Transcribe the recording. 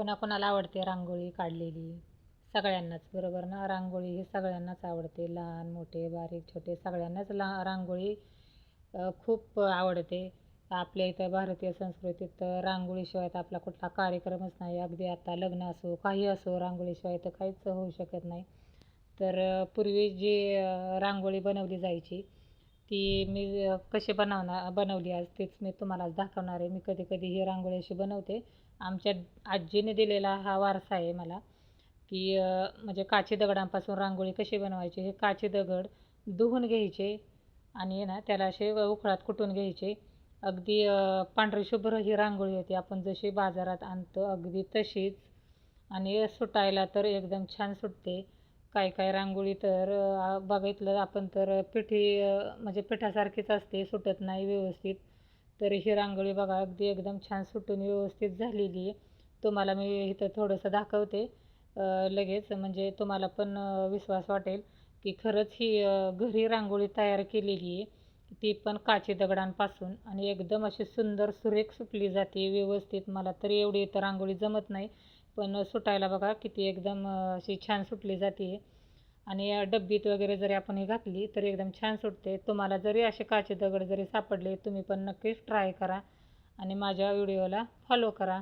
कोणाकोणाला आवडते रांगोळी काढलेली? सगळ्यांनाच बरोबर ना? रांगोळी ही सगळ्यांनाच आवडते. लहान मोठे बारीक छोटे सगळ्यांनाच ला रांगोळी खूप आवडते. आपल्या इथं भारतीय संस्कृतीत तर रांगोळीशिवाय तर आपला कुठला कार्यक्रमच नाही. अगदी आता लग्न असो काही असो रांगोळीशिवाय तर काहीच होऊ शकत नाही. तर पूर्वी जी रांगोळी बनवली जायची ती मी कसे कशी बनवणार बनवली आज तेच मी तुम्हाला आज दाखवणार आहे. मी कधी कधी ही रांगोळी अशी बनवते. आमच्या आजीने दिलेला हा वारसा आहे मला की म्हणजे काची दगडांपासून रांगोळी कशी बनवायची हे काचे दगड धुवून घ्यायचे आणि ना त्याला असे उकळात कुटून घ्यायचे. अगदी पांढरी शुभ्र ही रांगोळी होती. आपण जशी बाजारात आणतो अगदी तशीच आणि सुटायला तर एकदम छान सुटते. काय काय रांगोळी तर बघितलं आपण तर पिठी म्हणजे पिठासारखीच असते सुटत नाही व्यवस्थित. तर ही रांगोळी बघा अगदी एकदम छान सुटून व्यवस्थित झालेली आहे. तुम्हाला मी इथं थोडंसं दाखवते. लगेच म्हणजे तुम्हाला पण विश्वास वाटेल की खरंच ही घरी रांगोळी तयार केलेली आहे. ती पण काची दगडांपासून आणि एकदम अशी सुंदर सुरेख सुटली जाते व्यवस्थित. मला तरी एवढी इथं रांगोळी जमत नाही. पण सुटायला बघा किती एकदम अशी छान सुटली जाते. आणि या डब्बीत वगैरे जरी आपण हे घातली तर एकदम छान सुटते. तुम्हाला जरी असे काचे दगड जरी सापडले तुम्ही पण नक्कीच ट्राय करा. आणि माझ्या व्हिडिओला फॉलो करा.